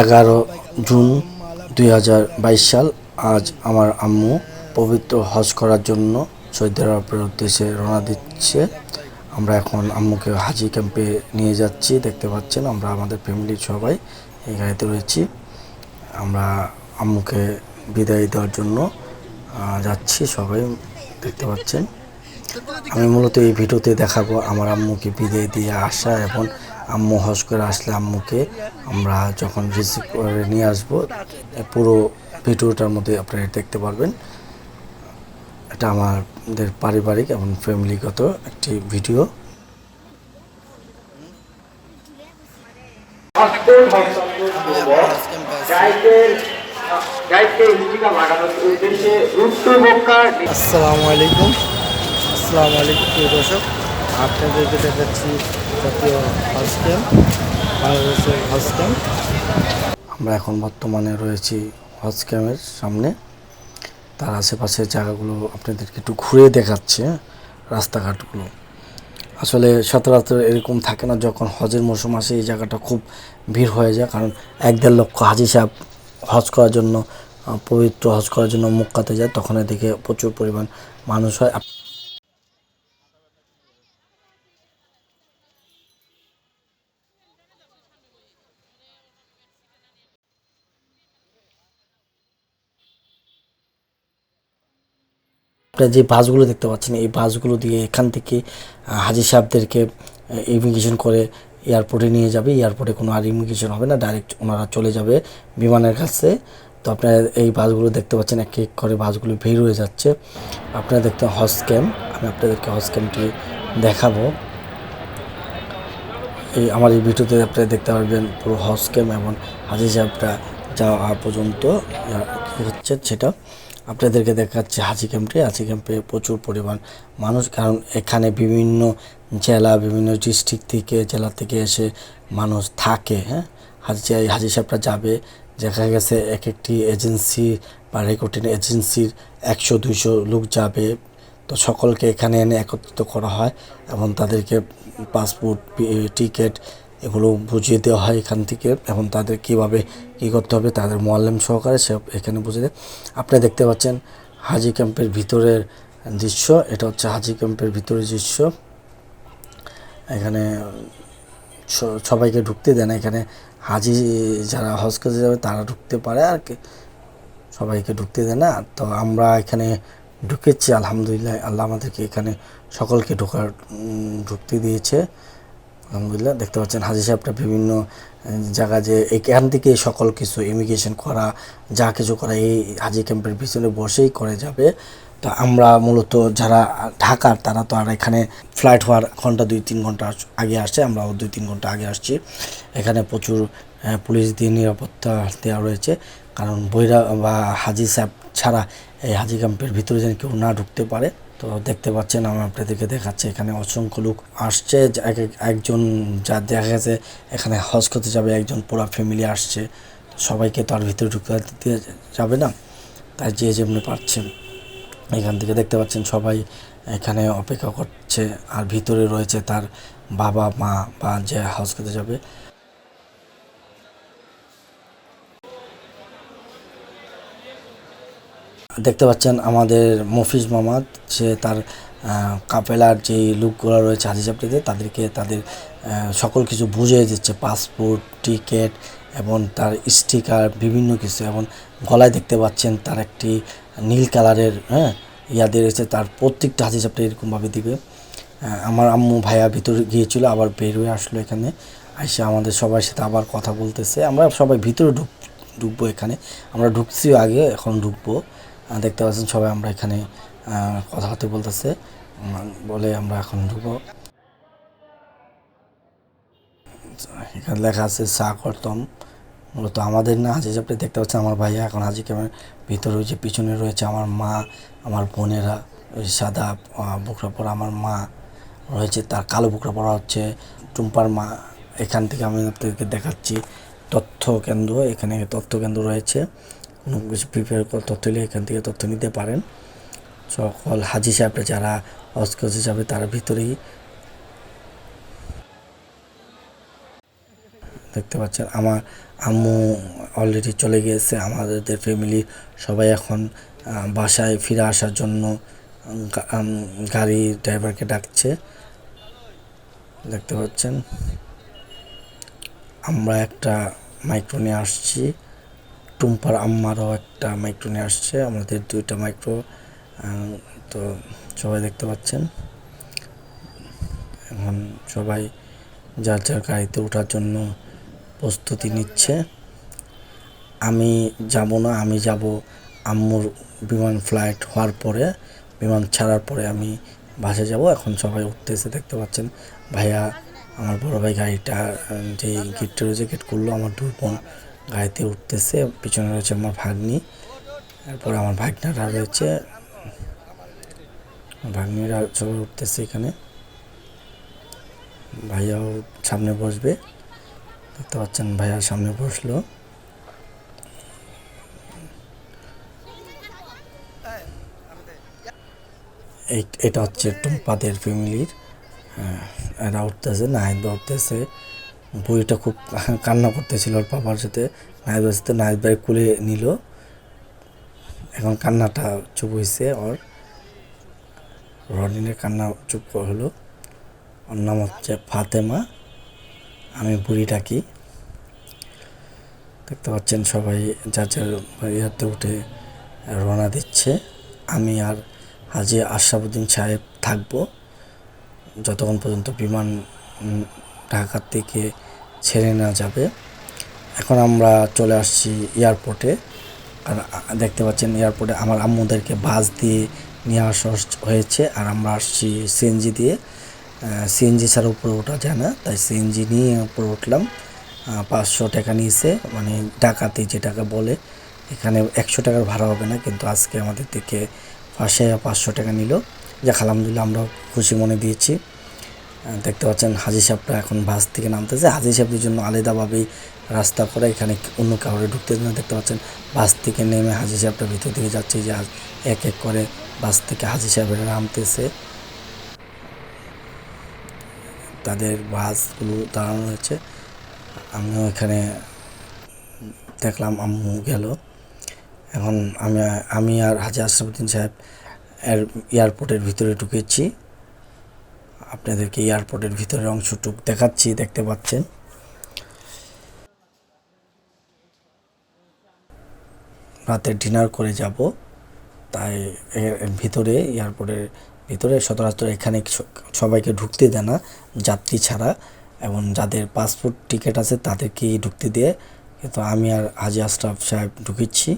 এগারো জুন দুই হাজার বাইশ সাল আজ আমার আম্মু পবিত্র হজ করার জন্য সৌদি আরবের উদ্দেশ্যে রওনা দিচ্ছে। আমরা এখন আম্মুকে হাজি ক্যাম্পে নিয়ে যাচ্ছি। দেখতে পাচ্ছেন আমরা আমাদের ফ্যামিলির সবাই এই গাড়িতে রয়েছি। আমরা আম্মুকে বিদায় দেওয়ার জন্য যাচ্ছি সবাই, দেখতে পাচ্ছেন। আমি মূলত এই ভিডিওতে দেখাবো আমার আম্মুকে বিদায় দিয়ে আসা এবং আম্মু হজ করে আসলে আম্মুকে আমরা যখন রিসিভ করে নিয়ে আসব, পুরো ভিডিওটার মধ্যে আপনারা দেখতে পারবেন। এটা আমাদের পারিবারিক এবং ফ্যামিলিগত একটি ভিডিও আসসালামু আলাইকুম। আসসালামু আলাইকুম, প্রিয় দর্শক। আপনাদেরকে দেখাচ্ছি জাতীয় ক্যাম্প বাংলাদেশের হজ ক্যাম্প আমরা এখন বর্তমানে রয়েছি হজ ক্যাম্পের সামনে। তার আশেপাশের জায়গাগুলো আপনাদেরকে একটু ঘুরে দেখাচ্ছে হ্যাঁ, রাস্তাঘাটগুলো। আসলে সচরাচর এরকম থাকে না যখন হজের মৌসুম আসে এই জায়গাটা খুব ভিড় হয়ে যায়। কারণ এক দেড় লক্ষ হাজি সাহেব হজ করার জন্য পবিত্র হজ করার জন্য মক্কাতে যায় তখন এদিকে প্রচুর পরিমাণ মানুষ হয়। আপনারা যে বাসগুলো দেখতে পাচ্ছেন, এই বাসগুলো দিয়ে এখান থেকে হাজি সাহেবদেরকে ইমিগ্রেশন করে এয়ারপোর্টে নিয়ে যাবে। এয়ারপোর্টে কোনো আর ইমিগ্রেশন হবে না, ডাইরেক্ট ওনারা চলে যাবে বিমানের কাছে। তো আপনারা এই বাসগুলো দেখতে পাচ্ছেন, এক এক করে বাসগুলো ভিড় হয়ে যাচ্ছে। আপনারা দেখতে হজ ক্যাম্প, আমি আপনাদেরকে হজ ক্যাম্পটি দেখাবো। এই আমার এই ভিডিওতে আপনারা দেখতে পারবেন পুরো হজ ক্যাম্প এবং হাজি সাহেবরা যাওয়া পর্যন্ত কি হচ্ছে সেটা। আপনাদেরকে দেখাচ্ছে হাজি ক্যাম্পটি। হাজি ক্যাম্পে প্রচুর পরিমাণ মানুষ, কারণ এখানে বিভিন্ন জেলা, বিভিন্ন ডিস্ট্রিক্ট থেকে, জেলা থেকে এসে মানুষ থাকে হ্যাঁ? হাজি হাজি সাহেবরা যাবে। দেখা গেছে এক একটি এজেন্সি বা রেকর্ডিং এজেন্সির একশো, দুইশো লোক যাবে। তো সকলকে এখানে এনে একত্রিত করা হয় এবং তাদেরকে পাসপোর্ট টিকিট এগুলো বুঝিয়ে দেওয়া হয় এখান থেকে এবং তাদের কীভাবে কী করতে হবে তাদের মোয়াল্লেম সহকারে সে এখানে বুঝিয়ে দেয়। আপনি দেখতে পাচ্ছেন হাজি ক্যাম্পের ভিতরের দৃশ্য, এটা হচ্ছে হাজি ক্যাম্পের ভিতরের দৃশ্য। এখানে সবাইকে ঢুকতে দেয় না, এখানে হাজি যারা হজ করতে যাবে তারা ঢুকতে পারে আর সবাইকে ঢুকতে দেয় না। তো আমরা এখানে ঢুকেছি, আলহামদুলিল্লাহ, আল্লাহ আমাদেরকে এখানে সকলকে ঢোকার ঢুকতে দিয়েছে। আলহামদুলিল্লাহ, দেখতে পাচ্ছেন হাজি সাহেবটা বিভিন্ন জায়গা যে এখান থেকে সকল কিছু ইমিগ্রেশন করা, যা কিছু করা এই হাজি ক্যাম্পের পিছনে বসেই করে যাবে। তো আমরা মূলত যারা ঢাকার, তারা তো আর এখানে ফ্লাইট হওয়ার ঘণ্টা দুই তিন ঘণ্টা আগে আসছে আমরাও দুই তিন ঘণ্টা আগে আসছি। এখানে প্রচুর পুলিশ দিয়ে নিরাপত্তা দেওয়া রয়েছে। কারণ বৈরা বা হাজি সাহেব ছাড়া এই হাজি ক্যাম্পের ভিতরে যেন কেউ না ঢুকতে পারে। তো দেখতে পাচ্ছেন আমি আপনাদেরকে দেখাচ্ছি, এখানে অসংখ্য লোক আসছে এক এক- একজন যা দেখা গেছে, এখানে হজ করতে যাবে, একজন পুরা ফ্যামিলি আসছে সবাইকে তো আর ভিতরে ঢুকতে দিয়ে যাবে না, তাই যে যেমনি পারছেন। এখান থেকে দেখতে পাচ্ছেন সবাই এখানে অপেক্ষা করছে, আর ভিতরে রয়েছে তার বাবা, মা বা যে হজ করতে যাবে। দেখতে পাচ্ছেন আমাদের মফিজ মামাদ, সে তার কাপেলার যে লোকগুলো রয়েছে হাজি চাপড়িতে তাদেরকে তাদের সকল কিছু বুঝিয়ে দিচ্ছে। পাসপোর্ট, টিকিট এবং তার স্টিকার, বিভিন্ন কিছু। এবং গলায় দেখতে পাচ্ছেন তার একটি নীল কালারের হ্যাঁ ইয়া দিয়ে রয়েছে। তার প্রত্যেকটা হাজি চাপটা এরকমভাবে দিবে। আমার আম্মু ভাইয়া ভিতরে গিয়েছিল, আবার বের হয়ে আসলো এখানে। আইসে আমাদের সবার সাথে আবার কথা বলতেছে। আমরা সবাই ভিতরে ঢুক, ঢুকবো এখানে। আমরা ঢুকছিও আগে, এখন ঢুকবো। দেখতে পাচ্ছেন সবাই আমরা এখানে আহ, কথাবার্তা বলতেছে। বলে আমরা এখন ঢুকবো। এখানে লেখা আছে চা করতাম মূলত আমাদের না হাজি আপনি দেখতে পাচ্ছেন আমার ভাইয়া। এখন হাজি ক্যামের ভিতরে রয়েছে পিছনে রয়েছে আমার মা আমার বোনেরা ওই সাদা বুকরা পরা আমার মা রয়েছে তার কালো বুকরা পরা হচ্ছে টুম্পার মা। এখান থেকে আমি আপনাদেরকে দেখাচ্ছি তথ্য কেন্দ্র এখানে তথ্য কেন্দ্র রয়েছে। কোনো কিছু প্রিপেয়ার তথ্য নিলে এখান থেকে তথ্য নিতে পারেন। সকল হাজি সাহেবরা যারা করতে যাবে তার ভিতরেই দেখতে পাচ্ছেন, আমার আম্মু অলরেডি চলে গিয়েছে, আমাদের ফ্যামিলি সবাই এখন বাসায় ফিরে আসার জন্য গাড়ি ড্রাইভারকে ডাকছে। দেখতে পাচ্ছেন, আমরা একটা মাইক্রো নিয়ে আসছি। টুম্পার আম্মারও একটা মাইক্রো নিয়ে আসছে, আমাদের দুইটা মাইক্রো তো সবাই দেখতে পাচ্ছেন। এখন সবাই যার যার গাড়িতে ওঠার জন্য প্রস্তুতি নিচ্ছে। আমি যাব না, আমি যাব আম্মুর বিমান ফ্লাইট হওয়ার পরে, বিমান ছাড়ার পরে আমি বাসে যাব। এখন সবাই উঠতেছে, দেখতে পাচ্ছেন। ভাইয়া, আমার বড় ভাই গাড়িটা যে গেটটা রয়েছে গেট করল আমার দুই বোন গাড়িতে উঠতেছে, পিছনে রয়েছে আমার ভাগ্নি। এরপরে আমার ভাগ্নারা রয়েছে। ভাগ্নিরা সবাই উঠতেছে এখানে। ভাইয়াও সামনে বসবে। দেখতে পাচ্ছেন ভাইয়া সামনে বসল। এটা হচ্ছে টুম্পাদের ফ্যামিলির হ্যাঁ এরা উঠতেছে, নাহিদ উঠতেছে। বইটা খুব কান্না করতেছিল ওর বাবার সাথে। নাহিদ ভাইয়ের সাথে। নাহিদ ভাই কুলে নিল। এখন কান্নাটা চুপ হয়েছে ওর। রনিনের কান্না চুপ হলো। ওর নাম হচ্ছে ফাতেমা। আমি বুড়ি ডাকি। দেখতে পাচ্ছেন সবাই, যার যার ইয়াতে উঠে রওনা দিচ্ছে। আমি আর হাজি আশরাফুদ্দিন সাহেব থাকব। যতক্ষণ পর্যন্ত বিমান ঢাকা থেকে ছেড়ে না যাবে। এখন আমরা চলে আসছি এয়ারপোর্টে। আর দেখতে পাচ্ছেন এয়ারপোর্টে আমার আম্মুদেরকে বাস দিয়ে নিয়ে আসা হয়েছে। আর আমরা আসছি সিএনজি দিয়ে। সিএনজি ছাড়া উপরে ওঠা যায় না। তাই সিএনজি নিয়ে উপরে উঠলাম। পাঁচশো টাকা নিয়েছে। মানে টাকাতে যে টাকা বলে। এখানে একশো টাকার ভাড়া হবে না। কিন্তু আজকে আমাদের থেকে পাশে পাঁচশো টাকা নিল। যাক, আলহামদুলিল্লাহ আমরা খুশি মনে দিয়েছি। দেখতে পাচ্ছেন হাজি সাহেবরা এখন বাস থেকে নামতেছে। হাজি সাহেবদের জন্য আলাদাভাবেই রাস্তা করে এখানে অন্য কাউরে ঢুকতে না। দেখতে পাচ্ছেন বাস থেকে নেমে হাজি সাহেবটা ভিতর দিকে যাচ্ছে। যে এক এক করে বাস থেকে হাজি সাহেবরা নামতেছে। তাদের বাসগুলো দাঁড়ানো হয়েছে। আমিও এখানে দেখলাম আম্মু গেল। এখন আমি আমি আর হাজি আশরাফুদ্দিন সাহেব এয়ারপোর্টের ভিতরে ঢুকেছি। আপনাদেরকে এয়ারপোর্টের ভিতরের অংশটুক দেখাচ্ছি, দেখতে পাচ্ছেন। রাতে ডিনার করে যাব। তাই ভিতরে এয়ারপোর্টের ভিতরে সচরাচর এখানে সবাইকে ঢুকতে দেয় না, যাত্রী ছাড়া। এবং যাদের পাসপোর্ট টিকিট আছে, তাদেরকেই ঢুকতে দিয়ে। কিন্তু আমি আর হাজি আশরাফ সাহেব ঢুকেছি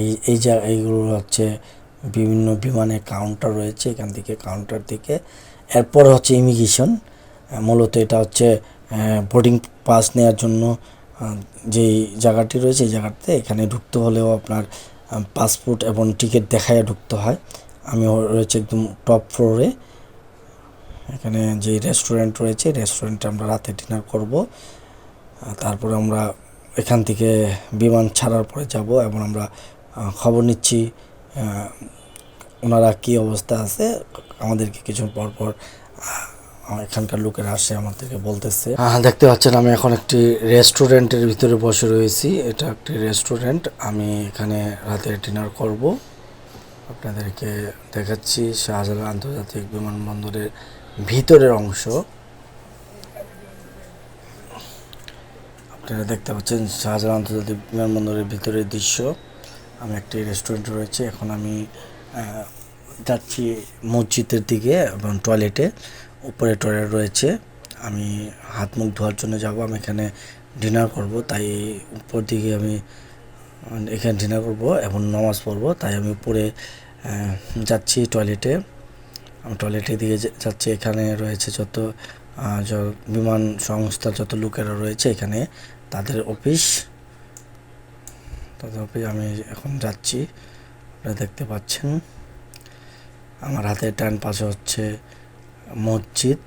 এই এই যা, এইগুলো হচ্ছে বিভিন্ন বিমানের কাউন্টার রয়েছে এখান থেকে কাউন্টার থেকে। এরপর হচ্ছে ইমিগ্রেশন মূলত এটা হচ্ছে বোর্ডিং পাস নেওয়ার জন্য যেই জায়গাটি রয়েছে এই জায়গাতে এখানে ঢুকতে হলেও আপনার পাসপোর্ট এবং টিকিট দেখায় ঢুকতে হয়। আমি রয়েছে একদম টপ ফ্লোরে এখানে যে রেস্টুরেন্ট রয়েছে রেস্টুরেন্টে আমরা রাতে ডিনার করব। তারপরে আমরা এখান থেকে বিমান ছাড়ার পরে যাব এবং আমরা খবর নিচ্ছি ওনারা কি অবস্থা আছে, আমাদেরকে কিছু পর পর এখানকার লোকেরা আসে আমাদেরকে বলতেছে। হ্যাঁ দেখতে পাচ্ছেন, আমি এখন একটি রেস্টুরেন্টের ভিতরে বসে রয়েছি, এটা একটি রেস্টুরেন্ট, আমি এখানে রাতে ডিনার করব। আপনাদেরকে দেখাচ্ছি শাহজালাল আন্তর্জাতিক বিমানবন্দরের ভিতরের অংশ। আপনারা দেখতে পাচ্ছেন শাহজালাল আন্তর্জাতিক বিমানবন্দরের ভিতরের দৃশ্য। আমি একটি রেস্টুরেন্ট রয়েছে। এখন আমি যাচ্ছি মসজিদের দিকে এবং টয়লেটে উপরে টয়লেট রয়েছে। আমি হাত মুখ ধোয়ার জন্য যাব। আমি এখানে ডিনার করব। তাই উপর দিকে আমি, এখানে ডিনার করব এবং নামাজ পড়ব। তাই আমি উপরে যাচ্ছি টয়লেটে আমি টয়লেটের দিকে যাচ্ছি। এখানে রয়েছে যত বিমান সংস্থার যত লোকেরা রয়েছে এখানে, তাদের অফিস অফিস আমি এখন যাচ্ছি। আপনারা দেখতে পাচ্ছেন, আমার হাতের ডান পাশে হচ্ছে মসজিদ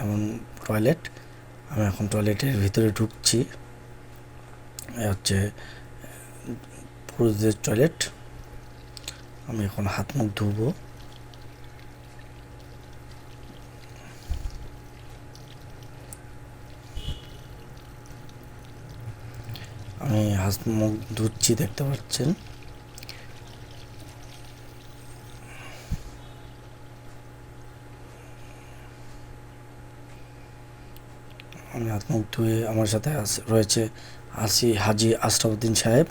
এবং টয়লেট। আমি এখন টয়লেটের ভিতরে ঢুকছি। হচ্ছে, পুরুষদের টয়লেট। আমি এখন হাত মুখ ধুবো। আমি হাত মুখ ধুচ্ছি দেখতে পাচ্ছেন। আমি হাত মুখ ধুয়ে আমার সাথে রয়েছে আসি হাজি আশরাফুদ্দিন সাহেব।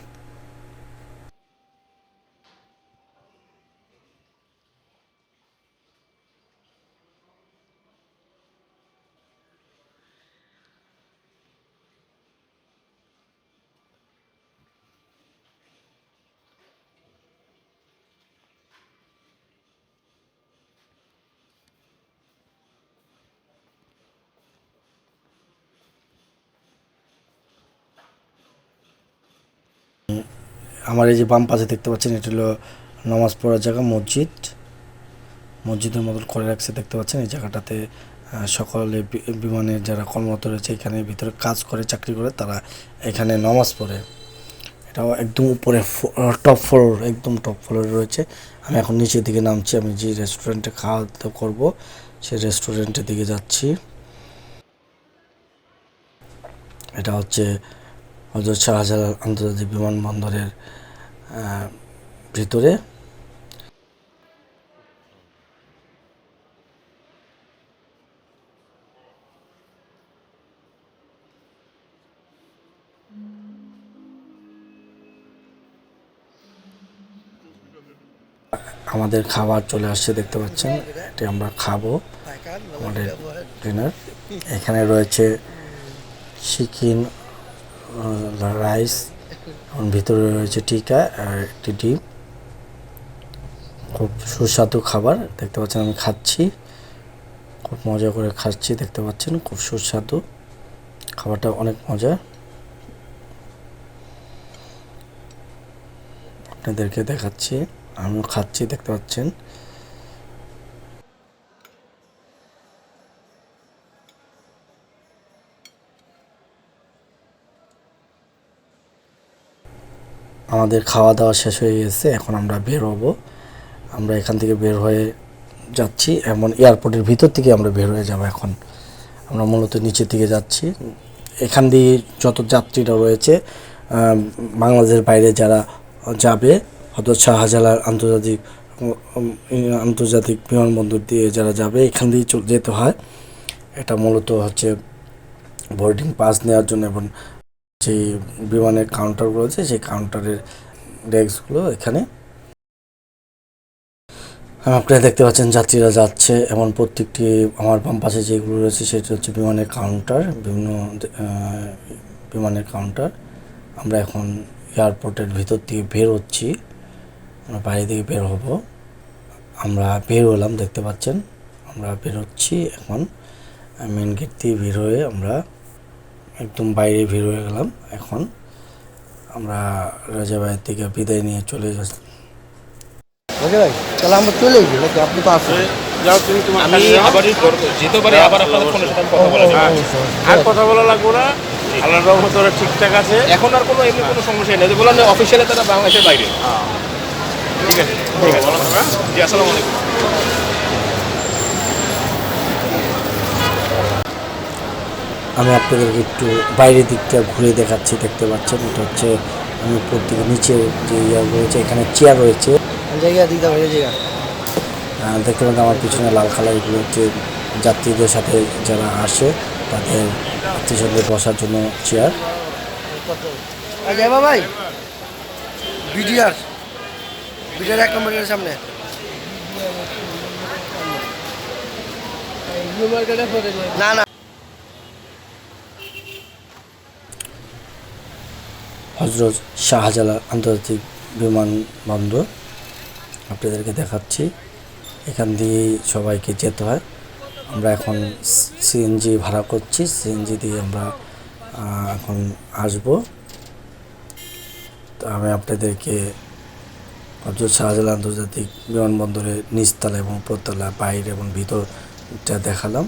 আমার এই যে বাম পাশে দেখতে পাচ্ছেন, এটা হলো নামাজ পড়ার জায়গা, মসজিদ। মসজিদের মতন করে রাখছে, দেখতে পাচ্ছেন এই জায়গাটাতে সকলে বি- বিমানের যারা কর্মরত রয়েছে, এখানে ভিতরে কাজ করে, চাকরি করে, তারা এখানে নামাজ পড়ে। এটাও একদম উপরে টপ ফ্লোর একদম টপ ফ্লোরে রয়েছে। আমি এখন নিচের দিকে নামছি, আমি যে রেস্টুরেন্টে খাওয়া দাওয়া করব, সেই রেস্টুরেন্টের দিকে যাচ্ছি। এটা হচ্ছে হজরত শাহজালাল আন্তর্জাতিক বিমানবন্দরের ভিতরে। আমাদের খাবার চলে আসছে, দেখতে পাচ্ছেন, এটি আমরা খাব আমাদের ডিনার। এখানে রয়েছে চিকেন রাইস ভিতরে রয়েছে টিকা আর একটি ডিম। খুব সুস্বাদু খাবার, দেখতে পাচ্ছেন আমি খাচ্ছি। খুব মজা করে খাচ্ছি, দেখতে পাচ্ছেন, খুব সুস্বাদু। খাবারটা অনেক মজা। আপনাদেরকে দেখাচ্ছি, আমিও খাচ্ছি, দেখতে পাচ্ছেন। আমাদের খাওয়া দাওয়া শেষ হয়ে গেছে, এখন আমরা বের হব। আমরা এখান থেকে বের হয়ে যাচ্ছি, এমন এয়ারপোর্টের ভিতর থেকে আমরা বের হয়ে যাব এখন। আমরা মূলত নিচের দিকে যাচ্ছি। এখান দিয়ে যত যাত্রীরা রয়েছে বাংলাদেশের বাইরে যারা যাবে, হয়তো শাহজালাল আন্তর্জাতিক আন্তর্জাতিক বিমানবন্দর দিয়ে যারা যাবে, এখান দিয়ে যেতে হয়। এটা মূলত হচ্ছে বোর্ডিং পাস নেওয়ার জন্য এবং যে বিমানের কাউন্টারগুলো আছে সেই কাউন্টারের ডেস্কগুলো এখানে। হ্যাঁ, আপনারা দেখতে পাচ্ছেন যাত্রীরা যাচ্ছে। এমন প্রত্যেকটি আমার বাম পাশে যেগুলো রয়েছে সেটি হচ্ছে বিমানের কাউন্টার বিভিন্ন বিমানের কাউন্টার আমরা এখন এয়ারপোর্টের ভিতর থেকে বের হচ্ছি। আমরা বাইরে থেকে বের হব। আমরা বের হলাম দেখতে পাচ্ছেন। আমরা বের হচ্ছি এখন। মেন গেট দিয়ে বের হয়ে আমরা একদম বাইরে বের হয়ে গেলাম এখন। আমরা রাজাবাইয়ের থেকে বিদায় নিয়ে চলে যাচ্ছি। ওকে ভাই তাহলে আমরা চলে নাকি? আপনি তো আসেন। যাও তুমি আমি আবারই যেতে পারি আবার আপনাদের ফোনের সাথে কথা বলে নেব। আর কথা বলা লাগবো না। আল্লাহ রহমত ওরা ঠিকঠাক আছে। এখন আর কোনো এমনি কোনো সমস্যা নেই। বললাম অফিসিয়ালি তারা বাংলাদেশের বাইরে। ঠিক আছে ঠিক আছে। জি আসসালামু আলাইকুম। আমি আপনাদেরকে একটু বাইরের দিকটা ঘুরে দেখাচ্ছি দেখতে পাচ্ছেন। এটা হচ্ছে আমি উপর দিকে নিচে যে ইয়া রয়েছে এখানে চেয়ার রয়েছে। দেখতে পাচ্ছেন আমার পিছনে লাল কালার এগুলো হচ্ছে যাত্রীদের সাথে যারা আসে তাদের আত্মীয় বসার জন্য চেয়ার ভাই বিডিআর বিডিআর এক নম্বরের সামনে। না না হজরত শাহজালাল আন্তর্জাতিক বিমানবন্দর আপনাদেরকে দেখাচ্ছি। এখান দিয়েই সবাইকে যেতে হয়। আমরা এখন সিএনজি ভাড়া করছি। সিএনজি দিয়ে আমরা এখন আসব। তো আমি আপনাদেরকে হজরত শাহজালাল আন্তর্জাতিক বিমানবন্দরের নিচতলা এবং উপরতলা, বাইরে এবং ভিতরটা দেখালাম।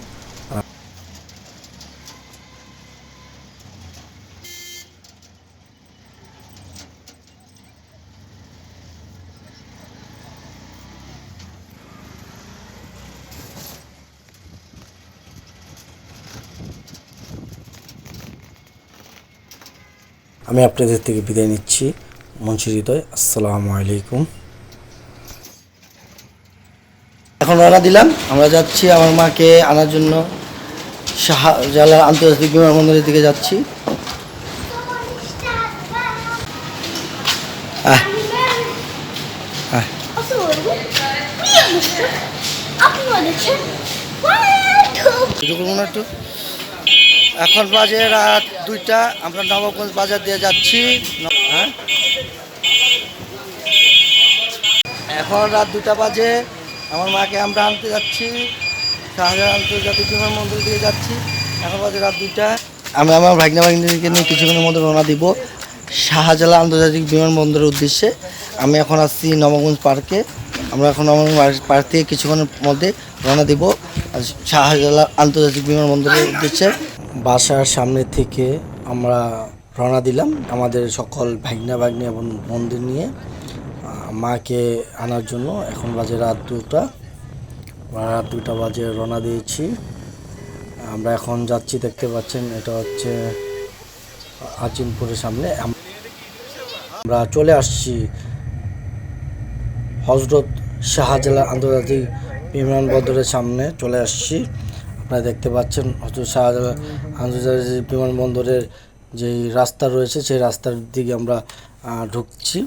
আমি আপনাদের থেকে বিদায় নিচ্ছি। মঞ্চের হৃদয়, আসসালামু আলাইকুম। এখন রানা দিলাম। আমরা যাচ্ছি আমার মাকে আনার জন্য। শাহজালাল আন্তর্জাতিক বিমানবন্দরের দিকে যাচ্ছি আহ, আহ। শুরু করব না একটু এখন বাজে রাত দুইটা, আমরা নবগঞ্জ বাজার দিয়ে যাচ্ছি। হ্যাঁ? এখন রাত দুটা বাজে, আমার মাকে আমরা আনতে যাচ্ছি শাহজাহান আন্তর্জাতিক বিমানবন্দর দিয়ে যাচ্ছি। এখন বাজে রাত দুইটা। আমি আমার ভাগনা ভাগনিকে নিয়ে কিছুক্ষণের মধ্যে রওনা দিব শাহজালাল আন্তর্জাতিক বিমানবন্দরের উদ্দেশ্যে। আমি এখন আসছি নবগঞ্জ পার্কে। আমরা এখন নবগঞ্জ পার্ক থেকে কিছুক্ষণের মধ্যে রওনা দিব শাহজালাল আন্তর্জাতিক বিমানবন্দরের উদ্দেশ্যে। বাসার সামনে থেকে আমরা রওনা দিলাম আমাদের সকল ভাগনা, ভাগ্নি এবং মন্দির নিয়ে মাকে আনার জন্য। এখন বাজে রাত দুটা। রাত দুটা বাজে রওনা দিয়েছি। আমরা এখন যাচ্ছি, দেখতে পাচ্ছেন, এটা হচ্ছে আজিমপুরের সামনে। আমরা চলে আসছি হজরত শাহজালাল আন্তর্জাতিক বিমানবন্দরের সামনে। চলে আসছি। আপনারা দেখতে পাচ্ছেন হজরত শাহজালাল আন্তর্জাতিক বিমানবন্দরের যেই রাস্তা রয়েছে, সেই রাস্তার দিকে আমরা ঢুকছি।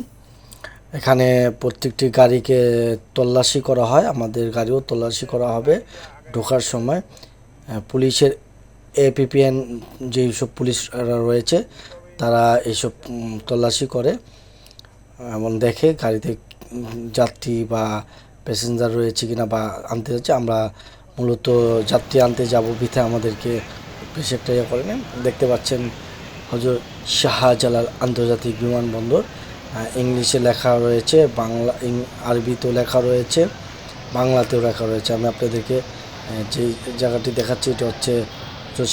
এখানে প্রত্যেকটি গাড়িকে তল্লাশি করা হয়, আমাদের গাড়িও তল্লাশি করা হবে ঢোকার সময়। পুলিশের এপিপিএন যেই সব পুলিশরা রয়েছে, তারা এইসব তল্লাশি করে। এমন দেখে গাড়িতে যাত্রী বা প্যাসেঞ্জার রয়েছে কিনা বা আনতে যাচ্ছে, আমরা মূলত যাত্রী আনতে যাব বিথে আমাদেরকে বেশি ইয়ে করে না দেখতে পাচ্ছেন হজর শাহজালাল আন্তর্জাতিক বিমানবন্দর। ইংলিশে লেখা রয়েছে, বাংলা আরবিতেও লেখা রয়েছে, বাংলাতেও লেখা রয়েছে। আমি আপনাদেরকে যে জায়গাটি দেখাচ্ছি, এটা হচ্ছে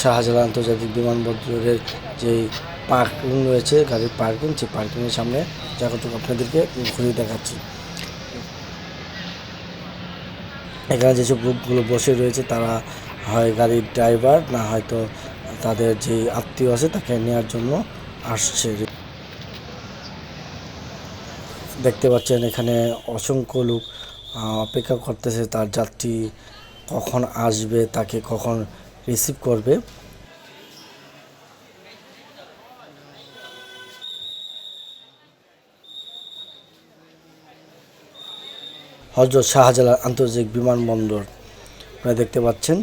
শাহজালাল আন্তর্জাতিক বিমানবন্দরের যেই পার্কিং রয়েছে, গাড়ির পার্কিং, সেই পার্কিংয়ের সামনে। জায়গাটুকু আপনাদেরকে ঘুরিয়ে দেখাচ্ছি। এখানে যেসব গ্রুপগুলো বসে রয়েছে, তারা হয় গাড়ির ড্রাইভার না হয়তো তাদের যে আত্মীয় আছে তাকে নেওয়ার জন্য আসছে। দেখতে পাচ্ছেন এখানে অসংখ্য লোক অপেক্ষা করতেছে তার যাত্রী কখন আসবে, তাকে কখন রিসিভ করবে। হজরত শাহজালাল আন্তর্জাতিক বিমানবন্দর। আপনারা দেখতে পাচ্ছেন,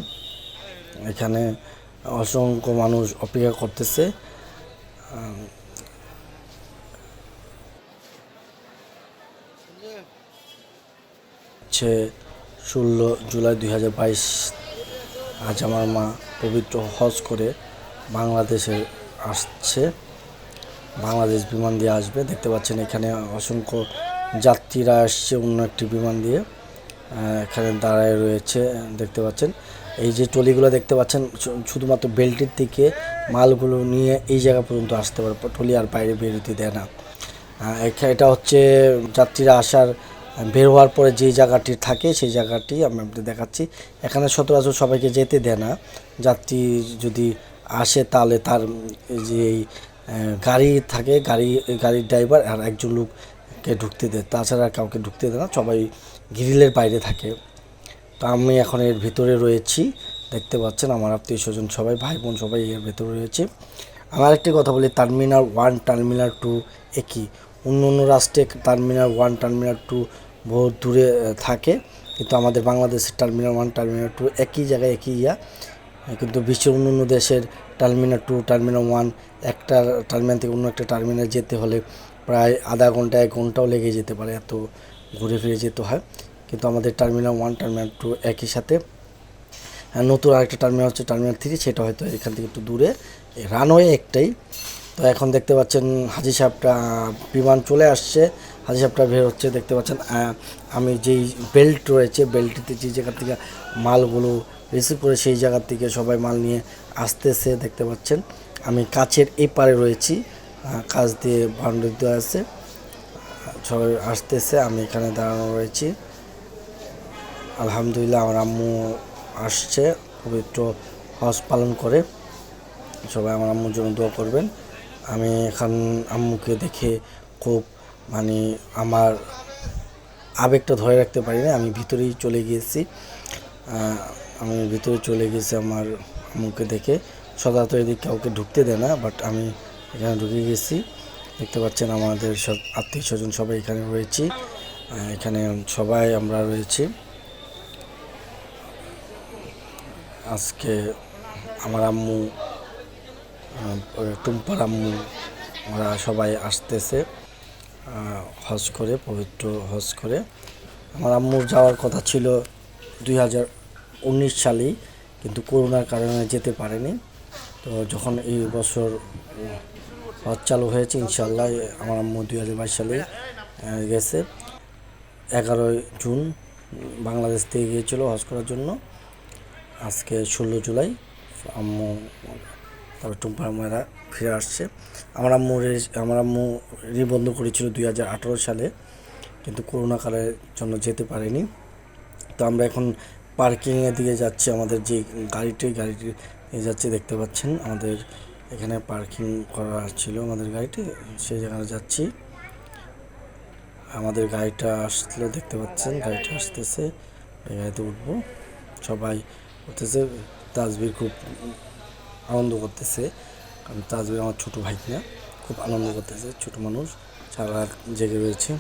এখানে অসংখ্য মানুষ অপেক্ষা করতেছে। হচ্ছে ষোলো জুলাই দুই হাজার বাইশ, আজ আমার মা পবিত্র হজ করে বাংলাদেশে আসছে। বাংলাদেশ বিমান দিয়ে আসবে। দেখতে পাচ্ছেন এখানে অসংখ্য যাত্রীরা আসছে অন্য একটি বিমান দিয়ে। এখানে দাঁড়ায় রয়েছে, দেখতে পাচ্ছেন। এই যে ট্রলিগুলো দেখতে পাচ্ছেন শুধুমাত্র বেল্টের থেকে মালগুলো নিয়ে এই জায়গা পর্যন্ত আসতে পারে। ট্রলি আর বাইরে বেরোতে দেয় না। এটা হচ্ছে যাত্রীরা আসার বের হওয়ার পরে যে জায়গাটি থাকে সেই জায়গাটি আমি আপনাদের দেখাচ্ছি। এখানে সচরাচর সবাইকে যেতে দেয় না। যাত্রী যদি আসে তাহলে তার যে গাড়ি থাকে, গাড়ি, গাড়ির ড্রাইভার আর একজন লোককে ঢুকতে দেয় তাছাড়া কাউকে ঢুকতে দেয় না, সবাই গ্রিলের বাইরে থাকে। তো আমি এখন এর ভিতরে রয়েছি, দেখতে পাচ্ছেন আমার আত্মীয় স্বজন সবাই, ভাই বোন সবাই এর ভেতরে রয়েছে। আমার একটি কথা বলি টার্মিনাল ওয়ান টার্মিনাল টু একই অন্য অন্য রাষ্ট্রে টার্মিনাল ওয়ান টার্মিনাল টু বহু দূরে থাকে, কিন্তু আমাদের বাংলাদেশের টার্মিনাল ওয়ান টার্মিনাল টু একই জায়গায়, একই ইয়া। কিন্তু বিশ্বের অন্য অন্য দেশের টার্মিনাল টু টার্মিনাল ওয়ান একটা টার্মিনাল থেকে অন্য একটা টার্মিনাল যেতে হলে প্রায় আধা ঘণ্টা এক ঘন্টাও লেগে যেতে পারে, এত ঘুরে ফিরে যেতে হয়। কিন্তু আমাদের টার্মিনাল ওয়ান টার্মিনাল টু একই সাথে। নতুন আরেকটা টার্মিনাল হচ্ছে টার্মিনাল থ্রি সেটা হয়তো এখান থেকে একটু দূরে। রানওয়ে একটাই। তো এখন দেখতে পাচ্ছেন হাজি সাহেবটা বিমান চলে আসছে। হাজি সাহেবটা বের হচ্ছে, দেখতে পাচ্ছেন আমি যেই বেল্ট রয়েছে বেল্টটিতে যে জায়গা থেকে মালগুলো রিসিভ করে, সেই জায়গার থেকে সবাই মাল নিয়ে আসতেছে, দেখতে পাচ্ছেন। আমি কাছের এই পারে রয়েছি। কাছ দিয়ে দেওয়া আছে। সবাই আসতেছে, আমি এখানে দাঁড়ানো রয়েছি। আলহামদুলিল্লাহ আমার আম্মু আসছে পবিত্র হজ পালন করে। সবাই আমার আম্মুর জন্য দোয়া করবেন। আমি এখন আম্মুকে দেখে খুব মানে আমার আবেগটা ধরে রাখতে পারিনি আমি ভিতরেই চলে গিয়েছি। আমি ভিতরে চলে গেছি আমার আম্মুকে দেখে। সচরাচর এদিক কাউকে ঢুকতে দেয় না বাট আমি এখানে ঢুকে গেছি। দেখতে পাচ্ছেন আমাদের সব আত্মীয় স্বজন সবাই এখানে রয়েছি। এখানে সবাই আমরা রয়েছি। আজকে আমার আম্মু টুম্পার আম্মু, ওরা সবাই আসতেছে হজ করে, পবিত্র হজ করে। আমার আম্মুর যাওয়ার কথা ছিল দুই হাজার উনিশ সালেই, কিন্তু করোনার কারণে যেতে পারেনি। তো যখন এই বছর হজ চালু হয়েছে ইনশাল্লাহ আমার আম্মু দুই হাজার বাইশ সালে গেছে। এগারোই জুন বাংলাদেশ থেকে গিয়েছিল হজ করার জন্য। আজকে ষোলো জুলাই, আম্মু তারপর টুম্পার মেয়েরা ফিরে আসছে। আমার আম্মু আমার আম্মু নিবন্ধ করেছিল দুই হাজার আঠারো সালে, কিন্তু করোনা কালের জন্য যেতে পারেনি। তো আমরা এখন পার্কিংয়ের দিকে যাচ্ছি, আমাদের যে গাড়িটি গাড়িটি যাচ্ছে, দেখতে পাচ্ছেন আমাদের এখানে পার্কিং করা ছিল আমাদের গাড়িটি সেই জায়গায় যাচ্ছি। আমাদের গাড়িটা আসলো দেখতে পাচ্ছেন, গাড়িটা আসতেছে, এই গাড়িতে উঠবো। সবাই উঠতেছে, তাজবির খুব আনন্দ করতেছে, কারণ তাজবির আমার ছোট ভাই না খুব আনন্দ করতেছে, ছোট মানুষ, সারা জেগে রয়েছে।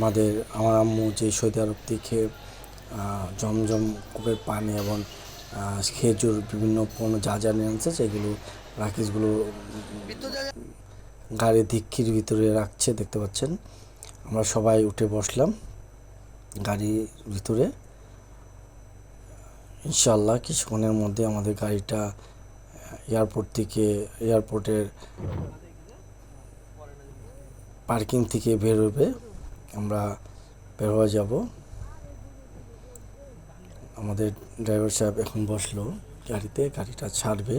আমাদের, আমার আম্মু যে সৌদি আরব থেকে জমজম কূপের পানি এবং খেজুর বিভিন্ন পণ্য যা যা নিয়ে আনছে, সেগুলো রাখিসগুলো গাড়ি ধিক্ষির ভিতরে রাখছে, দেখতে পাচ্ছেন। আমরা সবাই উঠে বসলাম গাড়ির ভিতরে। ইনশাল্লাহ কিছুক্ষণের মধ্যে আমাদের গাড়িটা এয়ারপোর্ট থেকে এয়ারপোর্টের পার্কিং থেকে বের হবে আমরা বের হয়ে যাব। আমাদের ড্রাইভার সাহেব এখন বসল, গাড়িতে, গাড়িটা ছাড়বে।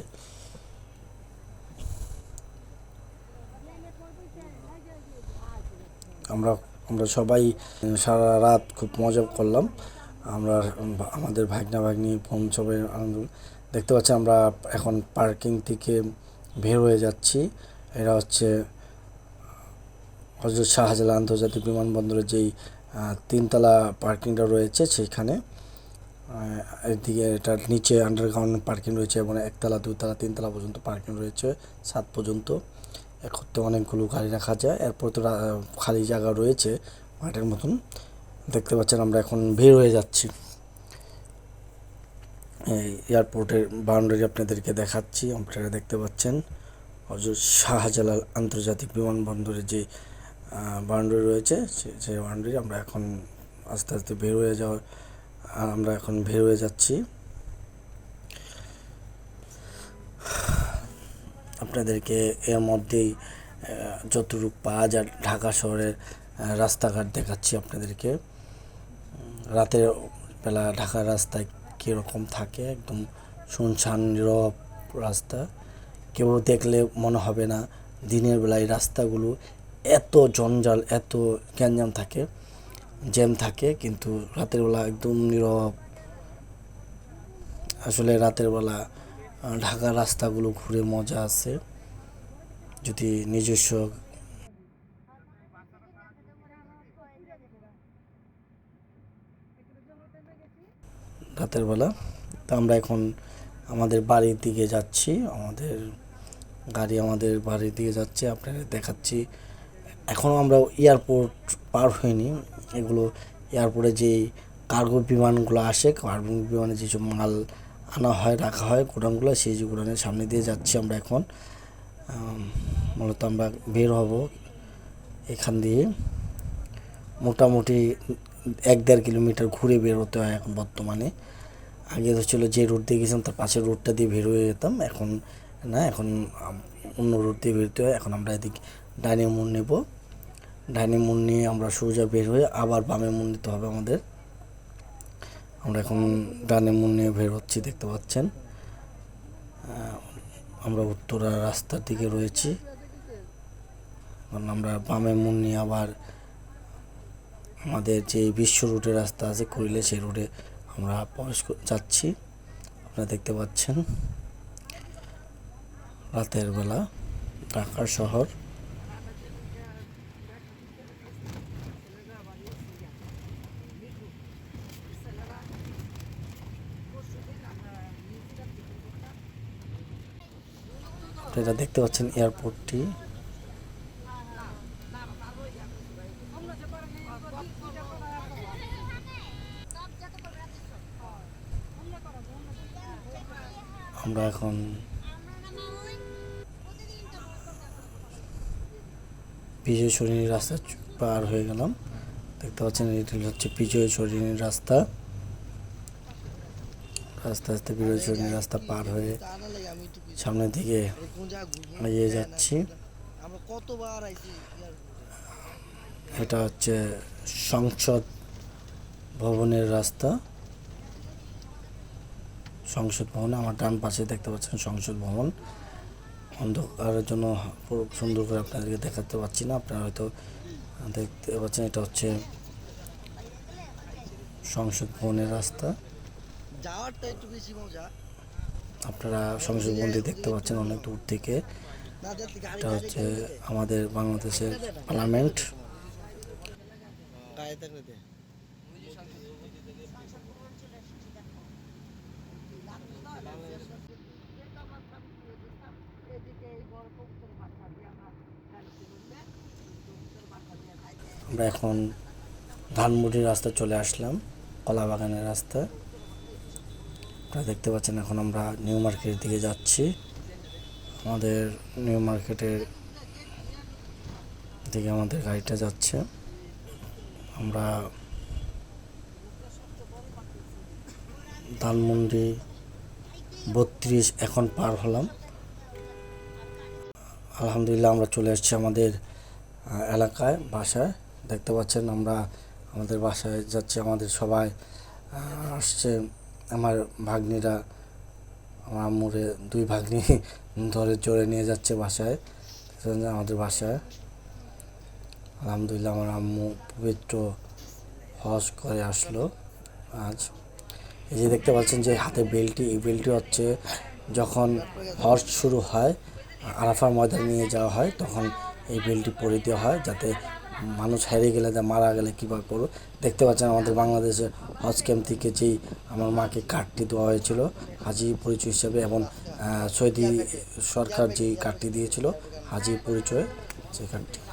আমরা আমরা সবাই সারা রাত খুব মজা করলাম। আমরা, আমাদের ভাগনা ভাগ্নি, বোন সবাই আনন্দ, দেখতে পাচ্ছি আমরা এখন পার্কিং থেকে বের হয়ে যাচ্ছি। এরা হচ্ছে হজরত শাহজালাল আন্তর্জাতিক বিমানবন্দরের যেই তিনতলা পার্কিংটা রয়েছে সেইখানে এদিকে এটার নিচে আন্ডারগ্রাউন্ড পার্কিং রয়েছে এবং একতলা, দুতলা, তিনতলা পর্যন্ত পার্কিং রয়েছে সাত পর্যন্ত। একত্রে অনেকগুলো গাড়ি রাখা যায়। এরপর তো খালি জায়গা রয়েছে মাঠের মতন। দেখতে পাচ্ছেন আমরা এখন বের হয়ে যাচ্ছি। এই এয়ারপোর্টের বাউন্ডারি আপনাদেরকে দেখাচ্ছি। আপনারা দেখতে পাচ্ছেন হজরত শাহজালাল আন্তর্জাতিক বিমানবন্দরের যে বাউন্ডারি রয়েছে সেই বাউন্ডারি আমরা এখন আস্তে আস্তে বের হয়ে যাওয়া, আমরা এখন বের হয়ে যাচ্ছি। আপনাদেরকে এর মধ্যেই যতটুকু পাওয়া যায় ঢাকা শহরের রাস্তাঘাট দেখাচ্ছি আপনাদেরকে। রাতের বেলা ঢাকার রাস্তায় কীরকম থাকে, একদম শুনশান নীরব রাস্তা। কেউ দেখলে মনে হবে না, দিনের বেলায় রাস্তাগুলো এত জঞ্জাল, এত গ্যাঞ্জাম থাকে, জ্যাম থাকে, কিন্তু রাতের বেলা একদম নীরব। আসলে রাতের বেলা ঢাকার রাস্তাগুলো ঘুরে মজা আছে। যদি নিজস্ব রাতের বেলা, তো আমরা এখন আমাদের বাড়ির দিকে যাচ্ছি। আমাদের গাড়ি আমাদের বাড়ির দিকে যাচ্ছে। আপনাদের দেখাচ্ছি এখনও আমরা এয়ারপোর্ট পার হইনি। এগুলো এয়ারপোর্টে যে কার্গো বিমানগুলো আসে, কার্গো বিমানে যেসব মাল আনা হয়, রাখা হয়, গোডাউনগুলো, সেই যে গোডাউনের সামনে দিয়ে যাচ্ছি আমরা এখন। মূলত আমরা বের হব এখান দিয়ে। মোটামুটি এক দেড় কিলোমিটার ঘুরে বের হতে হয় এখন বর্তমানে। আগে তো ছিল যে রুট দিয়ে গেছিলাম, তার পাশের রুটটা দিয়ে বের হয়ে যেতাম। এখন না, এখন অন্য রুট দিয়ে বেরোতে হয়। এখন আমরা এদিক ডাইনে মোড় নেব। ডাইনে মোড় নিয়ে আমরা সোজা বের হয়ে আবার বামে মোড় নিতে হবে আমাদের। আমরা এখন ডানে মোড় নিয়ে বের হচ্ছি, দেখতে পাচ্ছেন। আমরা উত্তরা রাস্তার দিকে রয়েছি। কারণ আমরা বামে মুন নিয়ে আবার আমাদের যে বিশ্ব রুটের রাস্তা আছে করিলে সেই রুটে আমরা প্রবেশ যাচ্ছি। আপনারা দেখতে পাচ্ছেন, রাতের বেলা, ঢাকা শহর। আপনারা দেখতে পাচ্ছেন এয়ারপোর্টটি। আমরা এখন বিজয় সরণির রাস্তা পার হয়ে গেলাম। দেখতে পাচ্ছেন এটি হচ্ছে বিজয় সরণির রাস্তা। আস্তে আস্তে বিজয় সরণির রাস্তা পার হয়ে সামনের দিকে এগিয়ে যাচ্ছি। এটা হচ্ছে সংসদ ভবনের রাস্তা। সংসদ ভবন, আমার ডান পাশে দেখতে পাচ্ছেন সংসদ ভবন। অন্ধকারের জন্য সুন্দর করে আপনাদেরকে দেখাতে পাচ্ছি না, আপনারা হয়তো দেখতে পাচ্ছেন এটা হচ্ছে সংসদ ভবনের রাস্তা। যাওয়ারটা একটু বেশি মজা। আপনারা সংসদ মন্দির দেখতে পাচ্ছেন অনেক দূর থেকে এটা হচ্ছে আমাদের বাংলাদেশের পার্লামেন্ট। আমরা এখন ধানমুড়ির রাস্তা চলে আসলাম কলা বাগানের রাস্তা আপনারা দেখতে পাচ্ছেন এখন আমরা নিউ মার্কেটের দিকে যাচ্ছি। আমাদের নিউ মার্কেটের দিকে আমাদের গাড়িটা যাচ্ছে। আমরা ধানমন্ডি বত্রিশ এখন পার হলাম। আলহামদুলিল্লাহ আমরা চলে এসেছি আমাদের এলাকায়, বাসায়। দেখতে পাচ্ছেন আমরা আমাদের বাসায় যাচ্ছি, আমাদের সবাই আসছে। আমার ভাগ্নিরা, আমার আম্মুরে দুই ভাগ্নি ধরে চড়ে নিয়ে যাচ্ছে বাসায় আমাদের বাসায়। আলহামদুলিল্লাহ আমার আম্মু পবিত্র হজ করে আসলো আজ। এই যে দেখতে পাচ্ছেন যে হাতে বেলটি, এই বেলটি হচ্ছে যখন হজ শুরু হয়, আরাফার ময়দানে নিয়ে যাওয়া হয়, তখন এই বেলটি পরে দেওয়া হয় যাতে মানুষ হারিয়ে গেলে যা মারা গেলে কীভাবে পড়ো দেখতে পাচ্ছেন আমাদের বাংলাদেশে হজ ক্যাম্প থেকে যেই আমার মাকে কার্ডটি দেওয়া হয়েছিল হাজি পরিচয় হিসেবে এবং সৌদি সরকার যেই কার্ডটি দিয়েছিল হাজি পরিচয়, সেই কার্ডটি